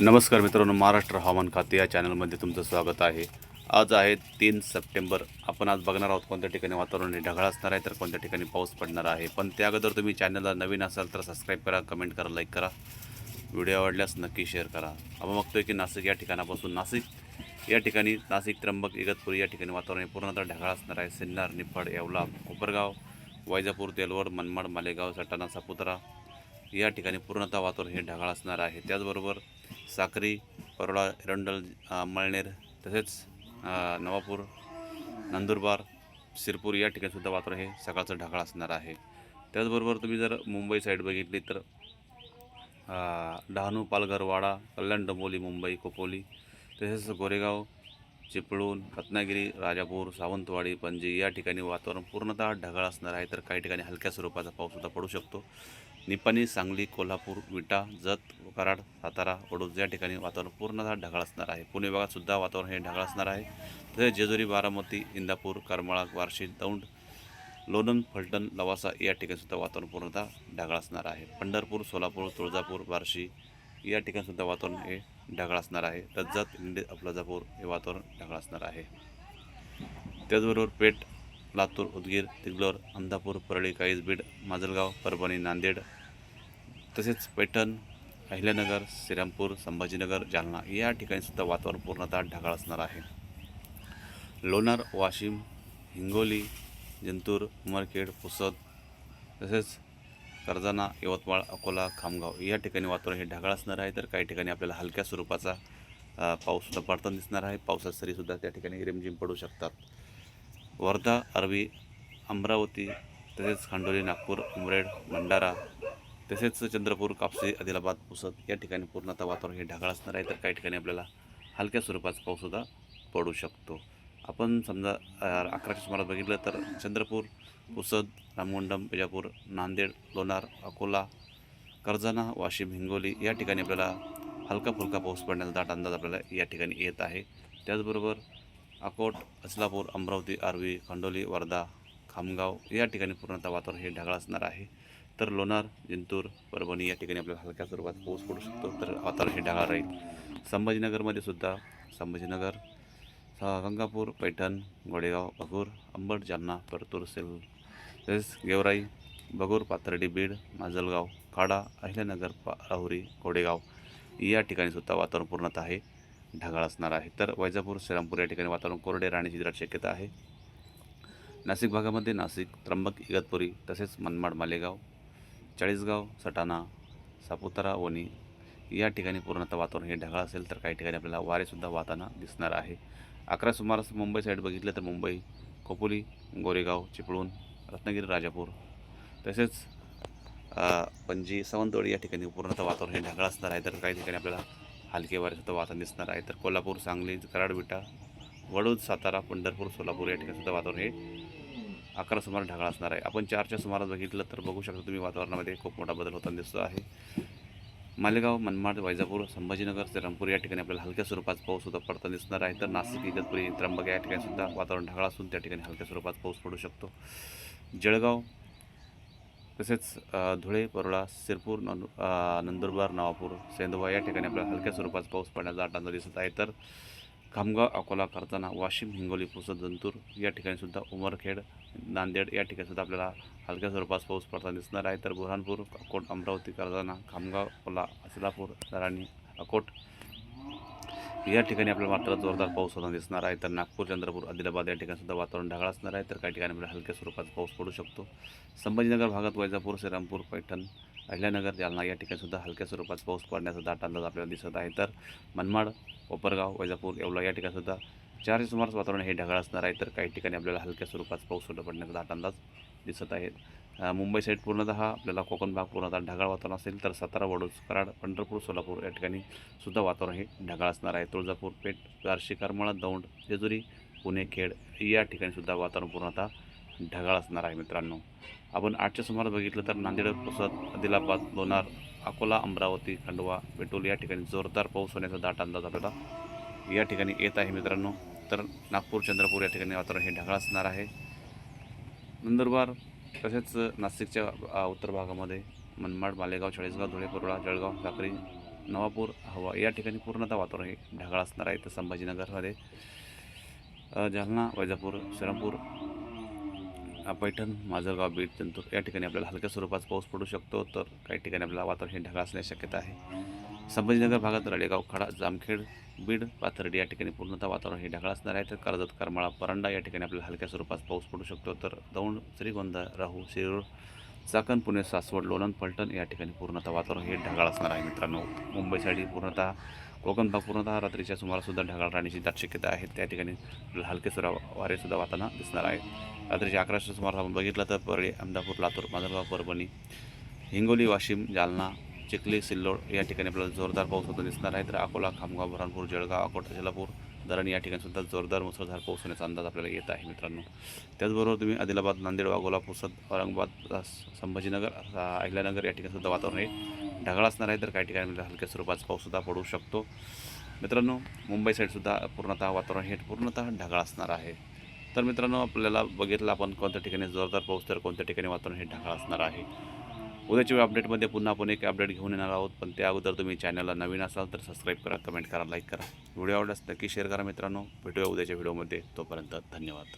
नमस्कार मित्रांनो महाराष्ट्र हवामान खाते या चॅनलमध्ये तुमचं स्वागत आहे. आज आहे तीन सप्टेंबर. आपण आज बघणार आहोत कोणत्या ठिकाणी वातावरण हे ढगाळ असणार आहे तर कोणत्या ठिकाणी पाऊस पडणार आहे. पण त्या अगोदर तुम्ही चॅनलला नवीन असाल तर सबस्क्राईब करा कमेंट करा लाईक करा. व्हिडिओ आवडल्यास नक्की शेअर करा. आपण बघतोय की नाशिक या ठिकाणापासून नाशिक या ठिकाणी नाशिक त्र्यंबक इगतपुरी या ठिकाणी वातावरण हे पूर्णतः ढगाळ असणार आहे. सिन्नर निफाड येवला कोपरगाव वैजापूर तेलवड मनमाड मालेगाव सटाणा सापुतारा या ठिकाणी पूर्णतः वातावरण हे ढगाळ असणार आहे. त्याचबरोबर साक्री परोळा एरंडल मळनेर तसेच नवापूर नंदुरबार शिरपूर या ठिकाणीसुद्धा वातावरण हे सकाळचं ढगाळ असणार आहे. त्याचबरोबर तुम्ही जर मुंबई साईड बघितली तर डहाणू पालघर वाडा कल्याण डंबोली मुंबई कोपोली तसेच गोरेगाव चिपळूण रत्नागिरी राजापूर सावंतवाडी पणजी या ठिकाणी वातावरण पूर्णतः ढगाळ असणार आहे. तर काही ठिकाणी हलक्या स्वरूपाचा पाऊससुद्धा पडू शकतो. निपाणी सांगली कोल्हापूर विटा जत कराड सातारा वडोद या ठिकाणी वातावरण पूर्णतः ढगाळ असणार आहे. पुणे भागात सुद्धा वातावरण हे ढगाळ असणार आहे. तसेच जेजुरी बारामती इंदापूर करमाळा वारशी दौंड लोणंद फलटण लवासा या ठिकाणीसुद्धा वातावरण पूर्णतः ढगाळ असणार आहे. पंढरपूर सोलापूर तुळजापूर बार्शी या ठिकाणीसुद्धा वातावरण हे ढगाळ असणार आहे. रज्जत इंडे अफलाजापूर हे वातावरण ढगाळ असणार आहे. त्याचबरोबर पेठ लातूर उदगीर तिगलोर अंधापूर परळी काईज बीड माजलगाव परभणी नांदेड तसेच पैठण अहिल्यानगर श्रीरामपूर संभाजीनगर जालना या ठिकाणी सुद्धा वातावरण पूर्णतः ढगाळ असणार आहे. लोणार वाशिम हिंगोली जिंतूर उमरखेड पुसद तसेच कर्जाना यवतमाळ अकोला खामगाव या ठिकाणी वातावरण हे ढगाळ असणार आहे. तर काही ठिकाणी आपल्याला हलक्या स्वरूपाचा पाऊससुद्धा पडताना दिसणार आहे. पावसात सरीसुद्धा त्या ठिकाणी रिमझिम पडू शकतात. वर्धा अरवी अमरावती तसेच खांडोली नागपूर उमरेड भंडारा तसेच चंद्रपूर कापसी आदिलाबाद पुसद या ठिकाणी पूर्णतः वातावरण हे ढगाळ असणार आहे. तर काही ठिकाणी आपल्याला हलक्या स्वरूपाचा पाऊससुद्धा पडू शकतो. आपण समजा अकराच्या सुमारास बघितलं तर चंद्रपूर पुसद रामगुंडम विजापूर नांदेड लोणार अकोला कर्जाना वाशिम हिंगोली या ठिकाणी आपल्याला हलका फुलका पाऊस पडण्याचा दाट अंदाज आपल्याला या ठिकाणी येत आहे. त्याचबरोबर अकोट अस्लापूर अमरावती आर्वी खंडोली वर्धा खामगाव या ठिकाणी पूर्णतः वातावरण हे ढगाळ असणार आहे. तर लोणार जिंतूर परभणी या ठिकाणी आपल्याला हलक्या स्वरूपात पाऊस पडू शकतो तर वातावरण हे ढगाळ राहील. संभाजीनगरमध्ये सुद्धा संभाजीनगर गंगापूर पैठण गोडेगाव भगूर अंबड जालना परतूर सेल तसेच गेवराई भगूर पाथर्डी बीड माजलगाव काडा अहिल्यानगर पा राहुरी गोडेगाव या ठिकाणी सुद्धा वातावरण पूर्णतः आहे. ढगाळ असणार आहे. तर वैजापूर श्रीरामपूर या ठिकाणी वातावरण कोरडे राहण्याची जरा शक्यता आहे. नाशिक भागामध्ये नाशिक त्र्यंबक इगतपुरी तसेच मनमाड मालेगाव चाळीसगाव सटाणा सापुतारा वणी या ठिकाणी पूर्णतः वातावरण हे ढगाळ असेल तर काही ठिकाणी आपल्याला वारेसुद्धा वाहताना दिसणार आहे. अकरा सुमारास मुंबई साईड बघितलं तर मुंबई कोपोली गोरेगाव चिपळूण रत्नागिरी राजापूर तसेच पणजी सावंतवाडी या ठिकाणी पूर्णतः वातावरण हे ढगाळ असणार आहे. तर काही ठिकाणी आपल्याला हलके वारेसुद्धा वातावरण दिसणार आहे. तर कोल्हापूर सांगली कराड विटा वडूद सातारा पंढरपूर सोलापूर या ठिकाणी सुद्धा वातावरण हे अकरा सुमार ढगाळ असणार आहे. आपण चारच्या सुमारास बघितलं तर बघू शकता तुम्ही वातावरणामध्ये खूप मोठा बदल होताना दिसतो आहे. मालेगाव मनमाड वैजापूर संभाजीनगर श्रीरामपूर या ठिकाणी आपल्याला हलक्या स्वरूपात पाऊससुद्धा पडताना दिसणार आहे. तर नाशिक इगतपुरी त्र्यंबक या ठिकाणी सुद्धा वातावरण ढगाळ असून त्या ठिकाणी हलक्या स्वरूपात पाऊस पडू शकतो. जळगाव तसेच धुळे परोळा सिरपूर नंदुरबार नवापूर सेंदवा या ठिकाणी आपल्याला हलक्या स्वरूपात पाऊस पडण्याचा अंदाज दिसत आहे. तर खामगाव अकोला करताना वाशिम हिंगोली पुसद जंतूर या ठिकाणी सुद्धा उमरखेड नांदेड या ठिकाणी सुद्धा आपल्याला हलक्या स्वरूपात पाऊस पडताना दिसणार आहे. तर बुरहानपूर अकोट अमरावती करताना खामगाव अकोला असलापूर दराणी अकोट या ठिकाणी आपल्याला मात्र जोरदार पाऊस होताना दिसणार आहे. तर नागपूर चंद्रपूर आदिलाबाद या ठिकाणी सुद्धा वातावरण ढगाळ असणार आहे. तर काही ठिकाणी आपल्याला हलक्या स्वरूपात पाऊस पडू शकतो. संभाजीनगर भागात वैजापूर श्रीरामपूर पैठण अहिल्यानगर जालना या ठिकाणी सुद्धा हलक्या स्वरूपात पाऊस पडण्याचा दाट अंदाज आपल्याला दिसत आहे. तर मनमाड कोपरगाव वैजापूर येवला या ठिकाणी सुद्धा चारशे सुमारास वातावरण हे ढगाळ असणार आहे तर काही ठिकाणी आपल्याला हलक्या स्वरूपात पाऊस सुद्धा पडण्याचा दाट अंदाज दिसत आहे मुंबई साईड पूर्णतः आपल्याला कोकण भाग पूर्णतः ढगाळ वातावरण असेल तर सातारा वडोज कराड पंढरपूर सोलापूर या ठिकाणी सुद्धा वातावरण हे ढगाळ असणार आहे. तुळजापूर पेठ बार्शी करमाळा दौंड जेजुरी पुणे खेड या ठिकाणी सुद्धा वातावरण पूर्णतः ढगाळ असणार आहे मित्रांनो. आपण आठच्या सुमारास बघितलं तर नांदेड पुसद आदिलाबाद लोणार अकोला अमरावती खंडवा बेटोल या ठिकाणी जोरदार पाऊस होण्याचा दाट अंदाज आपल्याला या ठिकाणी येत आहे मित्रांनो. तर नागपूर चंद्रपूर या ठिकाणी वातावरण हे ढगाळ असणार आहे. नंदुरबार तसेच नाशिकच्या उत्तर भागामध्ये मनमाड मालेगाव चाळीसगाव धुळे परोळा जळगाव साक्री नवापूर हवा या ठिकाणी पूर्णतः वातावरण हे ढगाळ असणार आहे. तर संभाजीनगरमध्ये जालना वैजापूर श्रीरामपूर पैठण माजलगाव बीड चंतूर या ठिकाणी आपल्याला हलक्या स्वरूपात पाऊस पडू शकतो. तर काही ठिकाणी आपल्याला वातावरण हे ढगाळ असण्याची शक्यता आहे. संभाजीनगर भागात रडेगाव खडा जामखेड बीड पाथर्डी या ठिकाणी पूर्णतः वातावरण हे ढगाळ असणार आहे. तर कर्जत करमाळा परंडा या ठिकाणी आपल्याला हलक्या स्वरूपात पाऊस पडू शकतो. तर दौंड श्रीगोंदा राहू शिरूर चाकण पुणे सासवड लोणंद फलटण या ठिकाणी पूर्णतः वातावरण हे ढगाळ असणार आहे मित्रांनो. मुंबईसाठी पूर्णतः कोकण भाग पूर्णतः रात्रीच्या सुमारासुद्धा ढगाळ राहण्याची दाट शक्यता आहे. त्या ठिकाणी आपल्याला हलके सुरा वारेसुद्धा वाताना दिसणार आहे रात्रीच्या अकराच्या सुमारास आपण बघितलं तर परळी अहमदापूर लातूर माधलगाव परभणी हिंगोली वाशिम जालना चिखली सिल्लोड या ठिकाणी आपल्याला जोरदार पाऊस होता दिसणार आहे. तर अकोला खामगाव बुरहानपूर जळगाव अकोटा जलापूर धरण या ठिकाणी सुद्धा जोरदार मुसळधार पाऊस होण्याचा अंदाज आपल्याला येत आहे मित्रांनो. त्याचबरोबर तुम्ही आदिलाबाद नांदेड वाघोला पुसद औरंगाबाद संभाजीनगर अहिल्यानगर या ठिकाणी सुद्धा वातावरण हे ढगाळ असणार आहे. तर काही ठिकाणी आपल्याला हलक्या स्वरूपाचा पाऊससुद्धा पडू शकतो. मित्रांनो मुंबई साईडसुद्धा पूर्णतः वातावरण हे पूर्णतः ढगाळ असणार आहे. तर मित्रांनो आपल्याला बघितलं आपण कोणत्या ठिकाणी जोरदार पाऊस तर कोणत्या ठिकाणी वातावरण हे ढगाळ असणार आहे. उद्याच्या अपडेटमध्ये पुन्हा आपण एक अपडेट घेऊन येणार आहोत. पण त्या अगोदर तुम्ही चॅनलला नवीन असाल तर सबस्क्राईब करा कमेंट करा लाईक करा. व्हिडिओ आवडल्यास नक्की शेअर करा मित्रांनो. भेटूया उद्याच्या व्हिडिओमध्ये तोपर्यंत धन्यवाद.